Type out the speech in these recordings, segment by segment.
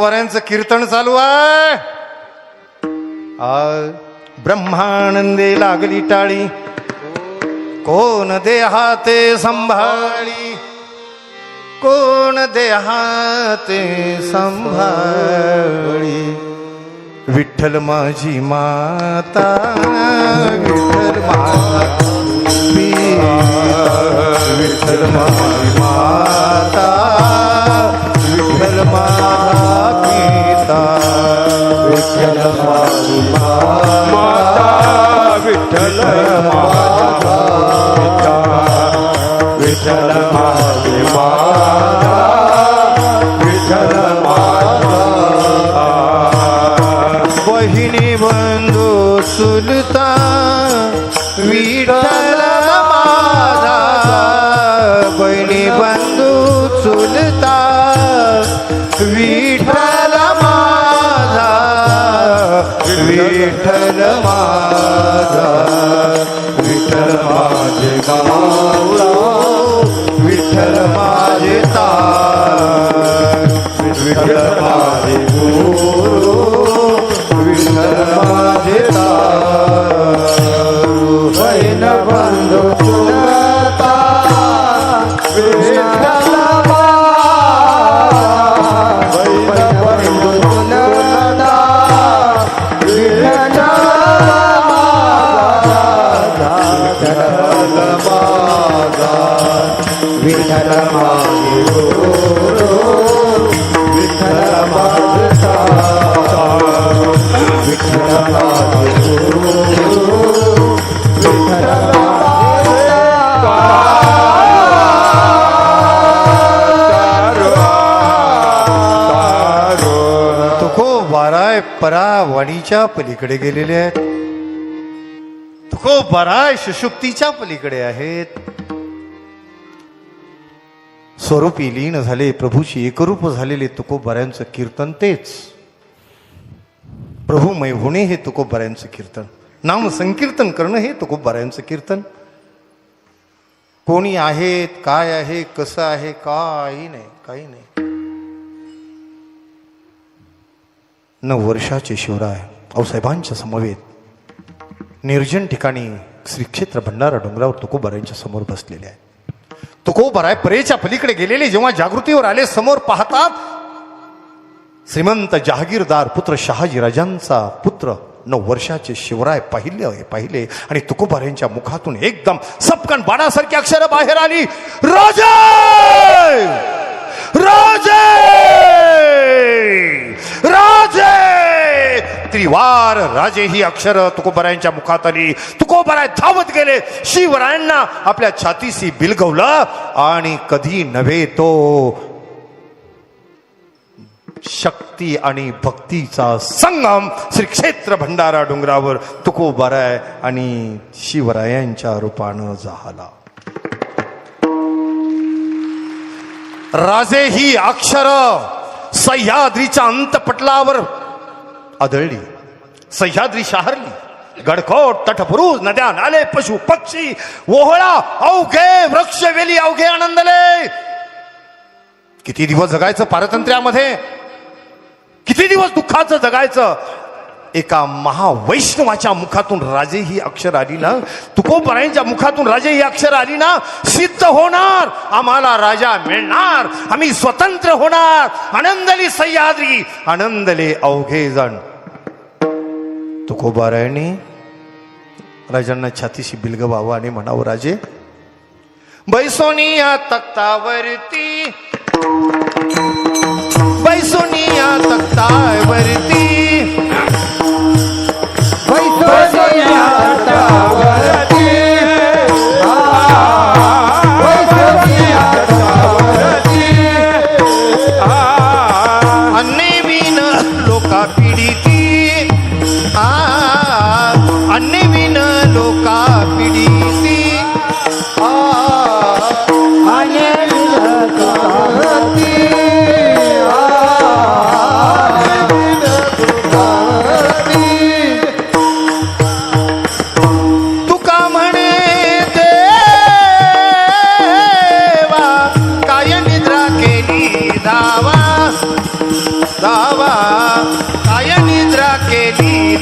तुकोबाऱ्यांचं कीर्तन चालू आहे. ब्रह्मानंदे लागली टाळी. कोण देहाते संभाळी? कोण देहाते संभाळी? विठ्ठल माझी माता विठ्ठल माता. विठ्ठल माझी माता विठ्ठल माता विठ्ठल विठ्ठल माता विठ्ठल बहिणी बंधू सुलता विठ्ठल विठ्ठल माझा विठ्ठल माझे गावला विठ्ठल माझे तार विठ्ठल माझे गुरु विठ्ठल माझे तुको बाराय परा वाणीच्या पलीकडे गेलेले आहेत. तुको बाराय सुषुप्तीच्या पलीकडे आहेत. स्वरूपी लीन झाले प्रभूशी एकरूप झालेले तुकोबाऱ्यांचं कीर्तन तेच. प्रभूमय होणे हे तुकोबाऱ्यांचं कीर्तन. नाम संकीर्तन करणं हे तुकोबाऱ्यांचं कीर्तन. कोणी आहेत काय आहे कसं आहे काही नाही काही नाही. नऊ वर्षाचे शिवराय आऊसाहेबांच्या समवेत. निर्जन ठिकाणी श्री क्षेत्र भंडारा डोंगरावर तुकोबाऱ्यांच्या समोर बसलेले आहे तुकोबाराय परेच्या पलीकडे गेलेले जेव्हा जागृतीवर आले समोर पाहतात श्रीमंत जहागीरदार पुत्र शहाजी राजांचा पुत्र नऊ वर्षाचे शिवराय पाहिले पाहिले. आणि तुकोबारायांच्या मुखातून एकदम सपकन बाणासारखी अक्षर बाहेर आली. राजा! राजे! राजे! त्रिवार राजे ही अक्षर तुकोबरायांच्या मुखात आली तुकोबराय धावत गेले. शिवरायांना आपल्या छातीशी बिलगवलं आणि कधी नव्हे तो शक्ती आणि भक्तीचा संगम श्री क्षेत्र भंडारा डोंगरावर तुकोबराय आणि शिवरायांच्या रूपानं झाला. राजे ही अक्षर सह्याद्रीच्या अंतपटलावर आदळली. सह्याद्री शहरली. गडकोट तटपुरुष नद्या नाले पशु पक्षी ओहळा अवघे वृक्ष वेली अवघे आनंदले. किती दिवस जगायचं पारतंत्र्यामध्ये? किती दिवस दुःखाचं जगायचं? एका महावैष्णवाच्या मुखातून राजे ही अक्षर आली ना तुकोबरायांच्या मुखातून राजे ही अक्षर आली ना सिद्ध होणार आम्हाला राजा मिळणार आम्ही स्वतंत्र होणार आनंदली सह्याद्री आनंदले अवघे जण. तुकोबारायांनी राजांना छातीशी बिलगवावं आणि म्हणावं राजे. बैसोनिया तक्तावरती बैसोनिया ભજ્યા હતા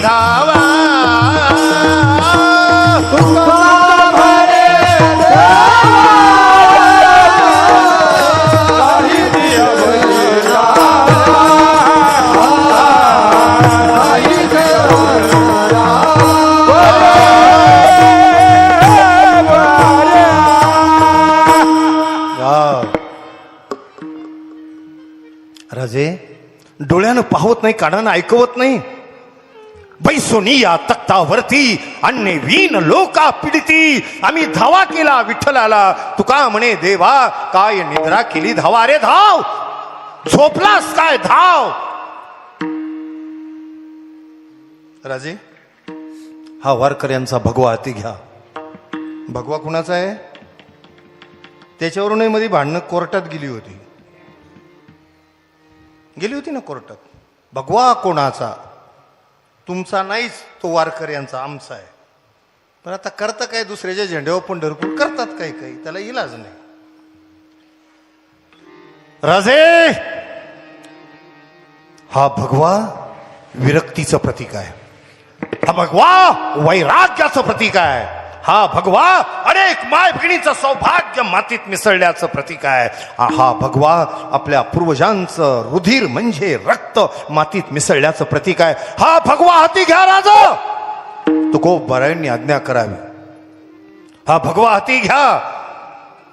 धावा राजे डोळ्यानं पाहत नाही कानानं ऐकवत नाही. बैसोनी या तख्तावरती अन्य वीन लोका पिडिती आम्ही धावा केला विठ्ठलाला. तुका म्हणे देवा काय निद्रा केली धावा रे धाव? झोपलास काय धाव? राजे हा वारकर यांचा भगवा हाती घ्या. भगवा कुणाचा आहे? त्याच्यावरूनही मध्ये भांडणं कोर्टात गेली होती. गेली होती ना कोर्टात? भगवा कोणाचा? तुमचा नाहीच तो वारकर यांचा आमचा आहे. पण आता करतं काय दुसऱ्याच्या झेंड्यावर पंढरपूर करतात काही काही त्याला इलाज नाही. राजे! हा भगवा विरक्तीचं प्रतीक आहे. हा भगवा वैराग्याचं प्रतीक आहे. हा भगवा अनेक माय बहिणीचं सौभाग्य मातीत मिसळल्याचं प्रतीक आहे. हा भगवा आपल्या पूर्वजांचं रुधिर म्हणजे रक्त मातीत मिसळल्याचं प्रतीक आहे. हा भगवा हाती घ्या राजा! तुकोबरायांनी आज्ञा करावी. हा भगवा हाती घ्या!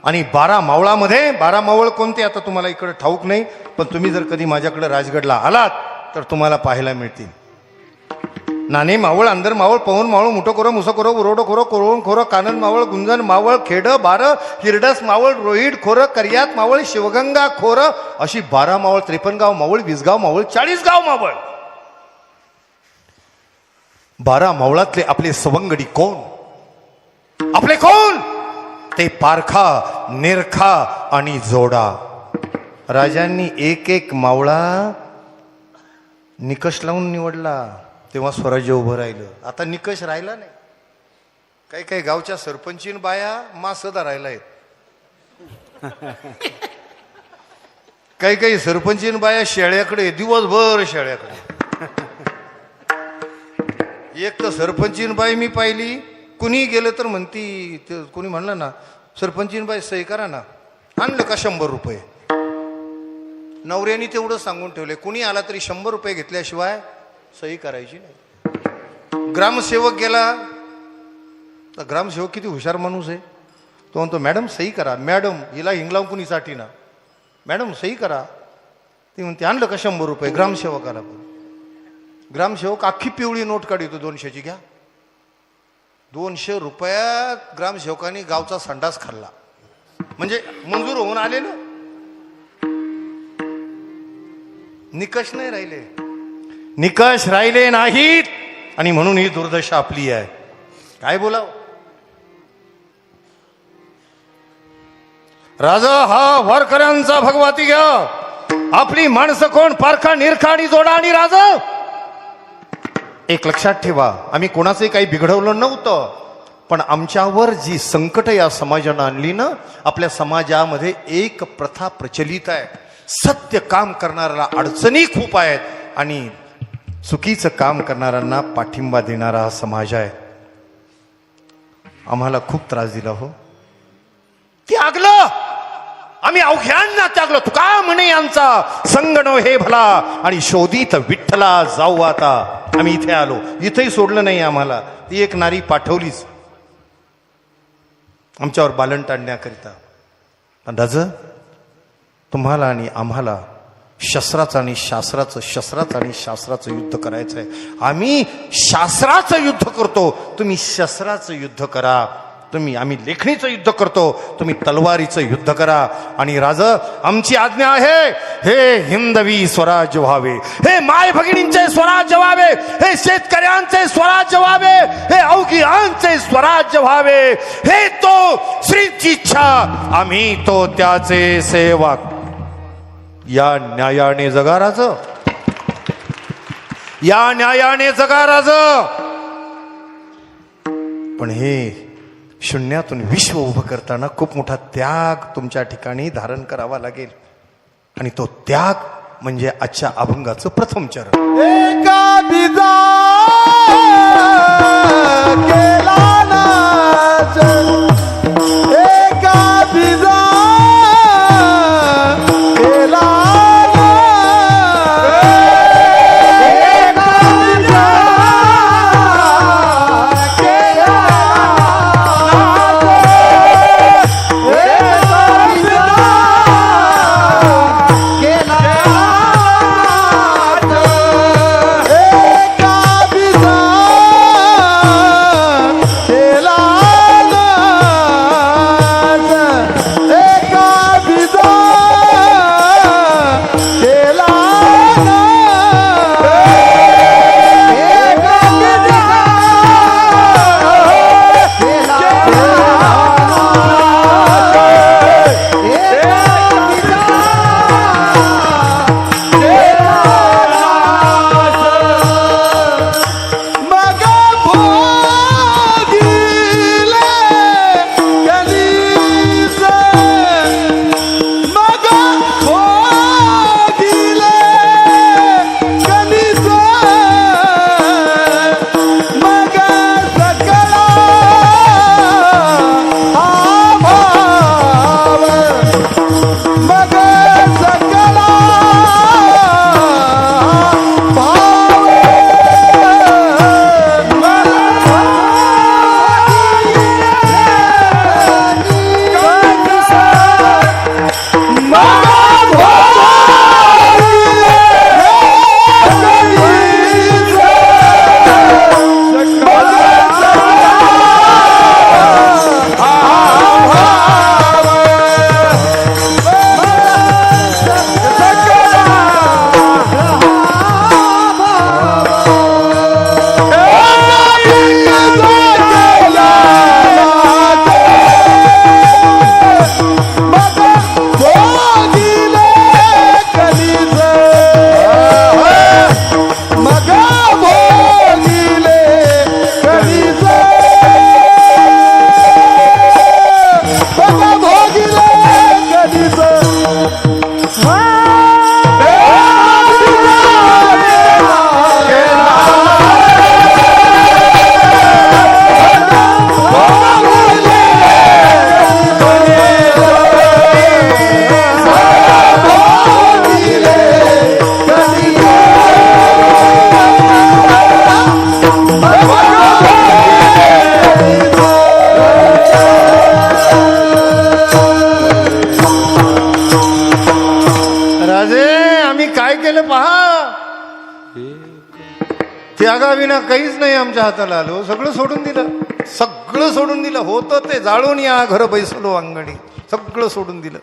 आणि बारा मावळामध्ये बारा मावळ कोणते? आता तुम्हाला इकडे ठाऊक नाही पण तुम्ही जर कधी माझ्याकडे राजगडला आलात तर तुम्हाला पाहायला मिळतील. नाणे मावळ अंदर मावळ पवन मावळ मुठो खोरं मुसं खोरं उरोडो खोरं कोरोण खोरं कानन मावळ गुंजन मावळ खेड बार हिरडस मावळ रोहिड खोरं कर्यात मावळ शिवगंगा खोरं अशी बारा मावळ त्रेपनगाव मावळ वीसगाव मावळ चाळीस गाव मावळ. बारा मावळातले आपले सवंगडी कोण? आपले कोण? ते पारखा नेरखा आणि जोडा. राजांनी एक एक मावळा निकष लावून निवडला. तेव्हा स्वराज्य उभं राहिलं. आता निकष राहिला नाही. काही काही गावच्या सरपंचीन बाया मासदा राहिला आहेत. काही काही सरपंचीन बाया शेळ्याकडे दिवसभर शेळ्याकडे एक तर सरपंचीन बाई मी पाहिली. कुणी गेलं तर म्हणती कुणी म्हणलं ना सरपंचीन बाई सही करा ना. आणलं का शंभर रुपये? नवऱ्याने तेवढं सांगून ठेवले. कुणी आला तरी शंभर रुपये घेतल्याशिवाय सही करायची नाही. ग्रामसेवक गेला तर ग्रामसेवक किती हुशार माणूस आहे. तो म्हणतो मॅडम सही करा. मॅडम हिला हिंगलाव कुणीसाठी ना मॅडम सही करा. ती म्हणते आणलं का शंभर रुपये ग्रामसेवकाला पण? ग्रामसेवक अख्खी पिवळी नोट काढतो दोनशेची घ्या. दोनशे रुपयात ग्रामसेवकांनी गावचा संडास खाल्ला. म्हणजे मंजूर होऊन आलेलं. निकष नाही राहिले. निकष राहिले नाहीत. आणि म्हणून ही दुर्दशा आपली आहे. काय बोलाव? राजा हा वारकऱ्यांचा भगवती घ्या. आपली माणसं कोण? पारखा निरखा आणि जोडा आणि राजा? एक लक्षात ठेवा आम्ही कोणाचंही काही बिघडवलं नव्हतं. पण आमच्यावर जी संकट या समाजानं आणली ना आपल्या समाजामध्ये एक प्रथा प्रचलित आहे. सत्य काम करणाऱ्याला अडचणी खूप आहेत. आणि चुकीचं काम करणाऱ्यांना पाठिंबा देणारा हा समाज आहे. आम्हाला खूप त्रास दिला हो. त्यागलं! आम्ही अवघ्यांना त्यागलो. तुका म्हणे यांचा संगणो हे भला. आणि शोधित विठ्ठला जाऊ आता. आम्ही इथे आलो. इथेही सोडलं नाही आम्हाला. ती एक नारी पाठवलीच. आमच्यावर बालन टाळण्याकरिता पण राज तुम्हाला आणि आम्हाला शस्त्राचं आणि शास्त्राचं शस्त्राचं आणि शास्त्राचं युद्ध करायचं आहे आम्ही शास्त्राचं युद्ध करतो. तुम्ही शस्त्राचं युद्ध करा. तुम्ही आम्ही लेखणीचं युद्ध करतो. तुम्ही तलवारीचं युद्ध करा. आणि राज आमची आज्ञा आहे हे हिंदवी स्वराज्य व्हावे. हे माय भगिनींचे स्वराज्य व्हावे. हे शेतकऱ्यांचे स्वराज्य व्हावे. हे अवघियांचे स्वराज्य व्हावे. हे तो श्रीची इच्छा. आम्ही तो त्याचे सेवक. या न्यायाने जगाराज या न्यायाने जगाराज पण हे शून्यातून विश्व उभं करताना खूप मोठा त्याग तुमच्या ठिकाणी धारण करावा लागेल. आणि तो त्याग म्हणजे आजच्या अभंगाचं प्रथम चरण. एका बिजा केला ना काहीच नाही आमच्या हाताला आलो. सगळं सोडून दिलं. सगळं सोडून दिलं. होतं ते जाळून या घरं बैसलो अंगणी. सगळं सोडून दिलं.